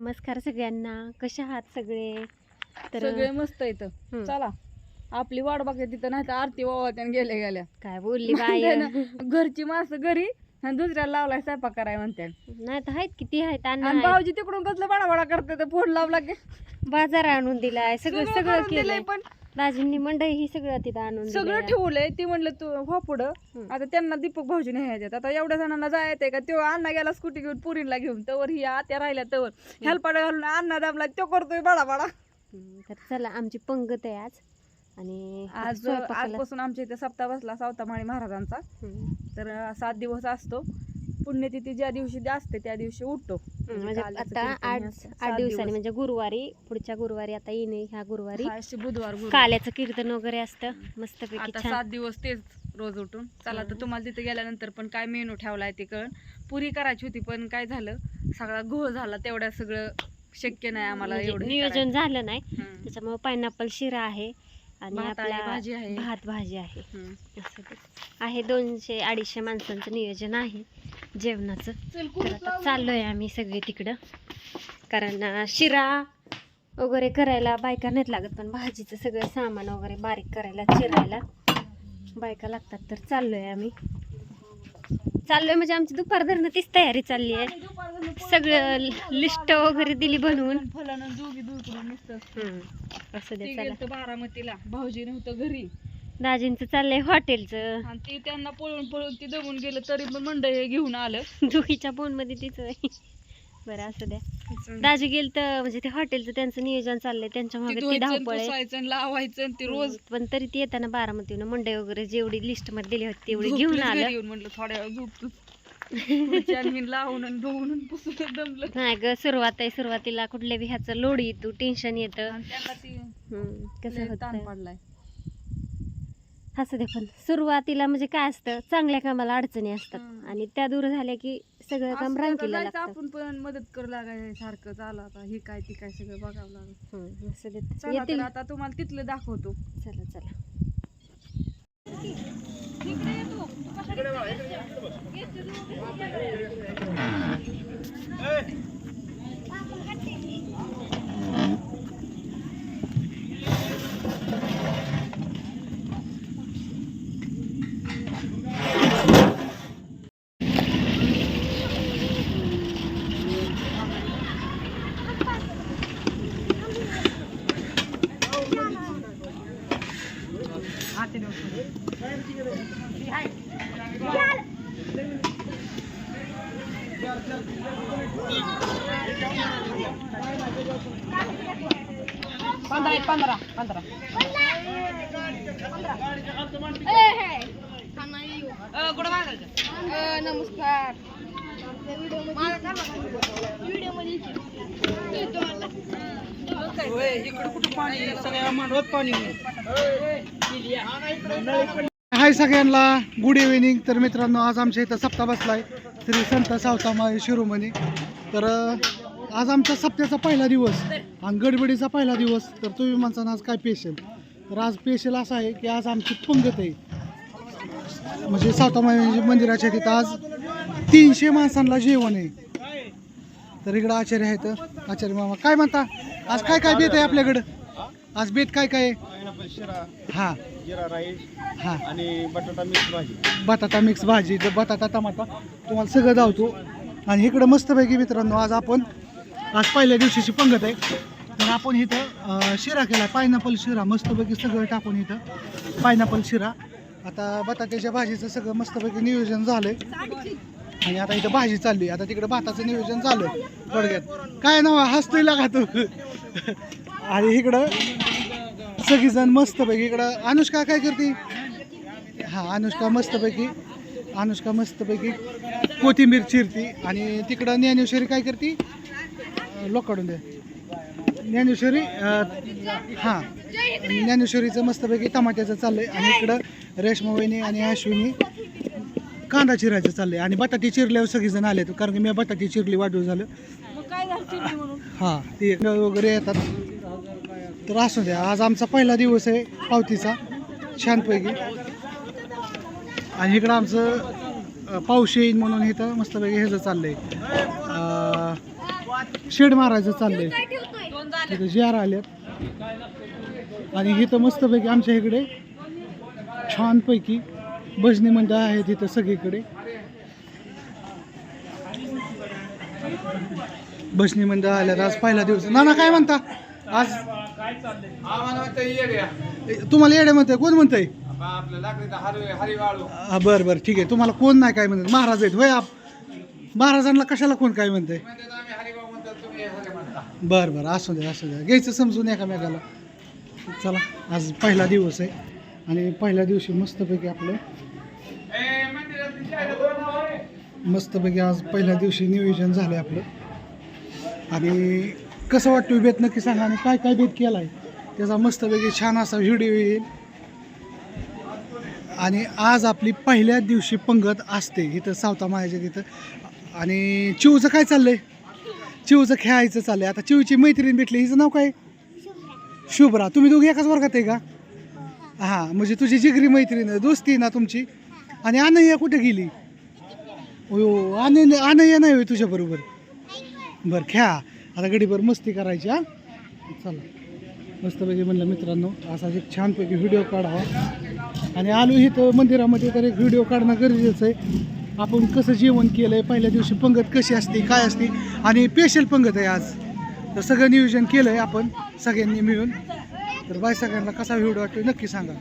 नमस्कार सगळ्यांना. कशा आहात सगळे? तर सगळे मस्त येतं हम्म. चला. आपली वाट बघा तिथं नाही तर आरती वावा त्याने गेल्या गेल्या. काय बोलली बाय म्हणते ना, घरची माणसं घरी आणि दुसऱ्याला लावलाय स्वयंपाक कराय म्हणते नाही तर आहेत किती आहेत आणि आहेत. भाऊजी तिकडून कसलं बडाबडा करते फोन लावला की. बाजार आणून दिलाय सगळं सगळं करून दिलंय केलंय पण. दाजींनी मंडई ही सगळं तिथं आणून सगळं दिलंय. ठेवलंय. ती म्हणलं तू व्हा पुढं. हम्म. आता त्यांना दीपक भाऊजी नाही ह्याच्यात आता एवढ्या जणांना जायचंय का? तो अण्णा गेला स्कूटी घेऊन पुरीला घेऊन. तवर ही आत्या राहिल्या तवर. हेल्पाडा घालून अण्णा दाबला तो करतोय हम्म, तर चला आमची पंगत आहे आज. आणि आज स्वयंपाकाला- आजपासून आमच्या इथे सप्ताह बसला सावतामाळी महाराजांचा. हम्म. तर अं, सात दिवस असतो. पुण्यतिथी ज्या दिवशी असते त्या दिवशी उठतो. म्हणजे काल्याचं आता आठ. आठ दिवसांनी दिवस. म्हणजे गुरुवारी पुढच्या गुरुवारी आता येणे ह्या गुरुवारी बुधवार. काल्याचं कीर्तन वगैरे असतं छान सात दिवस तेच रोज उठून चला तर तुम्हाला तिथे गेल्यानंतर पण काय मेनू ठेवलाय ते कळण पुरी करायची होती पण काय झालं सगळा घोळ झाला तेवढ्या सगळं शक्य नाही आम्हाला म्हणजे एवढं नियोजन झालं नाही. त्याच्यामुळे पायनॅपल शिरा आहे आणि भात आहे, आपला भाजी आहे. भात भाजी आहे. आहे दोनशे अडीचशे माणसांचं नियोजन आहे जेवणाचं. चल, तर आता लाव. चाललोय आम्ही सगळे तिकडं. कारण शिरा वगैरे करायला बायका नाहीत लागत पण भाजीचं सगळं सामान वगैरे बारीक करायला चिरायला बायका लागतात. तर चाललोय आम्ही. चाललोय म्हणजे आमची दुपार धरणं तीच तयारी चालली आहे. सगळं लिस्ट वगैरे दिली बनवून. असं ते दे चला. गेलतं बारामतीला. भाऊजी नव्हतं घरी. दाजींचं चाललंय हॉटेलचं. आणि ते त्यांना पळून पळून ती दमून गेलं तरी पण मंडळ हे घेऊन आलं. दुखीच्या फोनमध्ये तिचं आहे. बरं असं द्या. दाजी गेल तर म्हणजे ते हॉटेलचं त्यांचं नियोजन चाललंय त्यांच्या ते मागे ती धुवायचं, धावपळ आहे. पुसायचं आणि लावायचं आणि ते रोज पण तरी ते येताना बारामतीहून मंडई वगैरे जेवढी लिस्टमध्ये दिली होती तेवढी झोपलेच घेऊन घरी आलं. येऊन म्हणलं थोड्या वेळ लावून आणि धुवून आणि पुसून दमलं. नाही ग सुरुवात आहे सुरुवातीला कुठल्या बी ह्याचं लोड येतो टेन्शन येतं. आणि त्यांना ती हम्म, कसं लय ताण होतं? पडलाय. असं दे पण. सुरुवातीला म्हणजे काय असतं चांगल्या कामाला अडचणी असतात. आणि त्या दूर झाल्या की सगळं काम असं जायचं लागतं. आपण पण मदत करू लागाय सारखं चालू आता. हे काय ती काय सगळं बघावं लागलं. असं चला येतील. तर आता तुम्हाला तिथलं दाखवतो. चला चला. पंधरा पंधरा पंधरा. कुठं मागायचं नमस्कार. हाय सगळ्यांना. गुड इव्हिनिंग तर मित्रांनो आज आमच्या इथं सप्ताह बसलाय. श्री संत सावतामाई शिरोमणी तर आज आमच्या सप्त्याचा पहिला दिवस आणि गडबडीचा पहिला दिवस. तर तुम्ही म्हणसान आज काय पेशल तर आज पेशल असं आहे की आज आमची पंगत आहे. म्हणजे सावतामाई मंदिराच्या तिथं आज तीनशे माणसांना जेवण आहे. तर इकडं आचार्य आहेत. आचार्य मामा काय म्हणता? आज काय काय देत आहे आपल्याकडं? आज बेत काय काय? आहे हां. जिरा राईस हां. आणि बटाटा मिक्स भाजी. बटाटा मिक्स भाजी ज- बटाटा टमाटा तुम्हाला सगळं धावतो. आणि इकडं मस्तपैकी मित्रांनो आज आपण आज पहिल्या दिवशीची पंगत आहे. तर आपण इथं अं, शिरा केला पायनॅपल शिरा मस्तपैकी सगळं टाकून इथं पायनॅपल शिरा. आता बटाट्याच्या भाजीचं सगळं मस्तपैकी नियोजन झालंय. आणि आता इथं भाजी चालली आता तिकडं भाताचं नियोजन झालं थोडक्यात. काय नाव हसतोय लागा तू. आणि इकडं सगळीजण मस्तपैकी इकडं. अनुष्का काय करते? हा अनुष्का मस्तपैकी अनुष्का मस्तपैकी कोथिंबीर चिरती आणि तिकडं ज्ञानेश्वरी काय करते? लोकाडून दे ज्ञानेश्वरी हां ज्ञानेश्वरीचं मस्तपैकी टमाट्याचं चाललंय आणि इकडं रेशमा वहिनी आणि अश्विनी कांदा चिरायचं चाललंय आणि बटाटे चिरल्यावर सगळेजण आले कारण की मी बटाटे चिरली वाढू झालं. हां ते वगैरे येतात. तर असू द्या आज आमचा पहिला दिवस आहे पावतीचा छानपैकी. आणि इकडं आमचं पाऊस येईन म्हणून इथं मस्तपैकी ह्याचं चाललंय. शेड मारायचं चाललंय. तिथं जार आल्यात. आणि इथं मस्तपैकी आमच्या इकडे छानपैकी भजनी मंडळ आहे तिथं सगळीकडे. भजनी मंडळ आल्यात आज पहिला दिवस. नाना काय म्हणता? आज तुम्हाला येडे म्हणताय? कोण म्हणताय? हा, बरं बरं ठीक आहे. तुम्हाला कोण नाही काय म्हणत? महाराज आहेत. होय आप महाराजांना कशाला कोण काय म्हणतंय? बरं बरं असू द्या असू द्या घ्यायचं समजून एकामेकाला. चला आज पहिला दिवस आहे. आणि पहिल्या दिवशी मस्तपैकी आपलं मस्तपैकी आज पहिल्या दिवशी नियोजन झालं आपलं. आणि कसं वाटतं बेत नक्की सांगा आणि काय काय बेत केला आहे त्याचा मस्तपैकी छान असा व्हिडिओ येईल. आणि आज आपली पहिल्या दिवशी पंगत असते इथं सावता मायाच्या तिथं. आणि चिवचं काय चाललंय? चिवचं खेळायचं चाललंय. आता चिवची मैत्रीण भेटली. हिचं नाव काय? शुभ्रा. तुम्ही दोघे एकाच वर्गात आहे का? हां म्हणजे तुझी जिगरी मैत्रीण दोस्ती ना तुमची? आणि अनय्या कुठे गेली? हो अनय अनय्या नाही होय तुझ्याबरोबर बरं खेळा. आता गडीभर मस्ती करायची हा? चला. मस्तपैकी म्हणलं मित्रांनो असा एक छानपैकी व्हिडिओ काढावा. आणि आलो इथं मंदिरामध्ये तर एक व्हिडिओ काढणं गरजेचं आहे. आपण कसं जेवण केलं आहे पहिल्या दिवशी पंगत कशी असते काय असते आणि स्पेशल पंगत आहे आज. तर सगळं नियोजन केलं आहे आपण सगळ्यांनी मिळून. तर बाय सगळ्यांना कसा व्हिडिओ वाटतो नक्की सांगा.